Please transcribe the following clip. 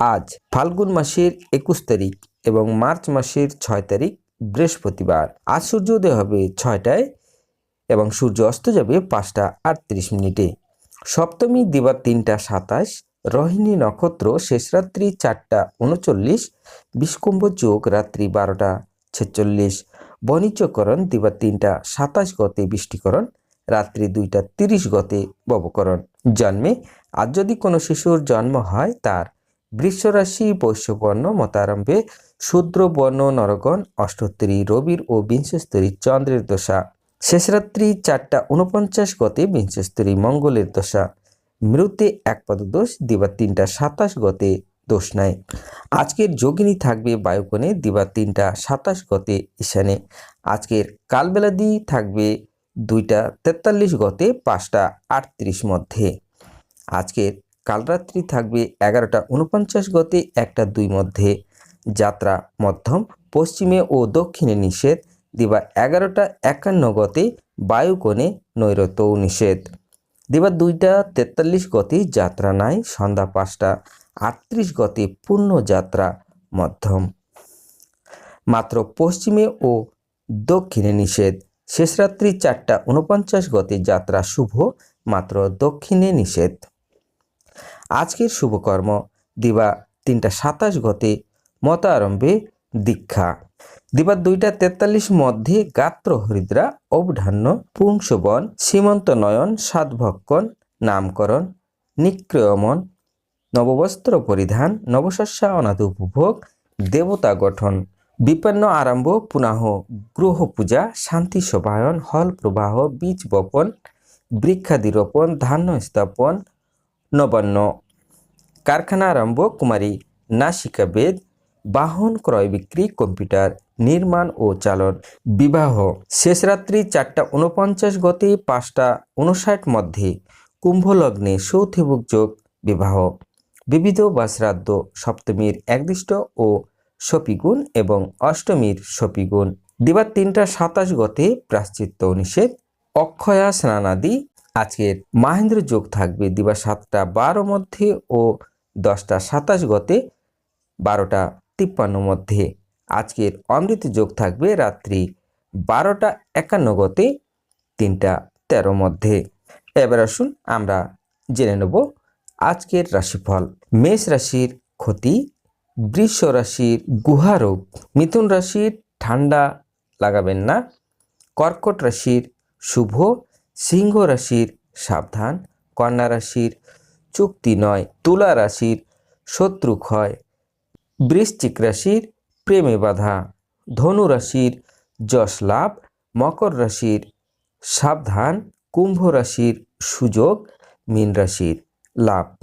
আজ ফাল্গুন মাসের একুশ তারিখ এবং মার্চ মাসের ছয় তারিখ বৃহস্পতিবার। আজ সূর্যোদয় হবে ছয়টায় এবং সূর্য অস্ত যাবে পাঁচটা আটত্রিশ মিনিটে। সপ্তমী, দিবার তিনটা সাতাশ, রোহিণী নক্ষত্র শেষ রাত্রি চারটা উনচল্লিশ, বিষ্কুম্ভ যোগ রাত্রি বারোটা ছেচল্লিশ বণিজ্যকরণ দিবার তিনটা সাতাশ গতে বৃষ্টিকরণ, রাত্রি দুইটা তিরিশ গতে ববকরণ। জন্মে আজ যদি কোনো শিশুর জন্ম হয় তার বৃষরাশি বৈশ্যবর্ণ মতারম্ভে শূদ্র বর্ণ নরগণ অষ্টোত্তরী রবির ও বিংশস্তরী চন্দ্রের দশা। শেষরাত্রি চারটা উনপঞ্চাশ গতে বিংশস্তরী মঙ্গলের দশা। মৃতে এক পদদোষ দিবা তিনটা সাতাশ গতে দোষ নাই। আজকের যোগিনী থাকবে বায়ুকোণে দিবা তিনটা সাতাশ গতে ঈশানে। আজকের কালবেলাদি থাকবে দুইটা তেতাল্লিশ গতে পাঁচটা আটত্রিশ মধ্যে। আজকের কালরাত্রি থাকবে এগারোটা উনপঞ্চাশ গতে একটা দুই মধ্যে। যাত্রা মধ্যম, পশ্চিমে ও দক্ষিণে নিষেধ, দিবা এগারোটা একান্ন গতে বায়ুকোণে নৈরত্য নিষেধ। দিবা দুইটা তেতাল্লিশ গতে যাত্রা নাই, সন্ধ্যা পাঁচটা আটত্রিশ গতে পূর্ণ যাত্রা মধ্যম। মাত্র পশ্চিমে ও দক্ষিণে নিষেধ। শেষরাত্রি চারটা উনপঞ্চাশ গতে যাত্রা শুভ, মাত্র দক্ষিণে নিষেধ। আজকের শুভকর্ম। দিবা তিনটা সাতাশ গতে মত আরম্ভে দীক্ষা। দিবা দুইটা তেতাল্লিশ মধ্যে গাত্র হরিদ্রা, অবধান্য পুংসবন সীমন্ত নয়ন সাতভক্ষণ নামকরণ নিক্রয়মন নববস্ত্র পরিধান, নবশস্যা অনাথ উপভোগ, দেবতা গঠন, বিপন্ন আরম্ভ পুনঃ গ্রহ পূজা, শান্তি শোভায়ন, হল প্রবাহ, বীজ বপন, বৃক্ষাদি রোপণ, ধান্য স্থাপন, নবান্ন। কারখানা আরম্ভ, কুমারী, নাসিকা বেদ বাহন ক্রয় বিক্রি, কম্পিউটার নির্মাণ ও চালন বিবাহ। শেষ রাত্রি চারটা উনপঞ্চাশ গতে পাঁচটা উনষাট মধ্যে কুম্ভলগ্নে সৌথিবুক যোগ বিবাহ। বিবিধ বা শ্রাদ্ধ সপ্তমীর একদিষ্ট ও সপিগুণ এবং অষ্টমীর সপিগুণ। দিবার তিনটা সাতাশ গতে প্রাশ্চিত্য নিষেধ, অক্ষয়া স্নানাদি, আজকের মাহেন্দ্র যোগ থাকবে দিবা সাতটা বারো মধ্যে ও দশটা সাতাশ গতে বারোটা তিপ্পান্ন মধ্যে। আজকের অমৃত যোগ থাকবে রাত্রি বারোটা একান্ন গতে তিনটা তেরো মধ্যে। এবার আসুন আমরা জেনে নেব আজকের রাশিফল। মেষ রাশির ক্ষতি, বৃষ রাশির গুহারোগ মিথুন রাশির ঠান্ডা লাগাবেন না, কর্কট রাশির শুভ, সিংহ রাশির সাবধান, কন্যা রাশির চুক্তি নয়। তুলা রাশির শত্রু ক্ষয় বৃশ্চিক রাশির প্রেমে বাধা। ধনু রাশির যশ লাভ। মকর রাশির সাবধান। কুম্ভ রাশির সুযোগ। মীন রাশির লাভ।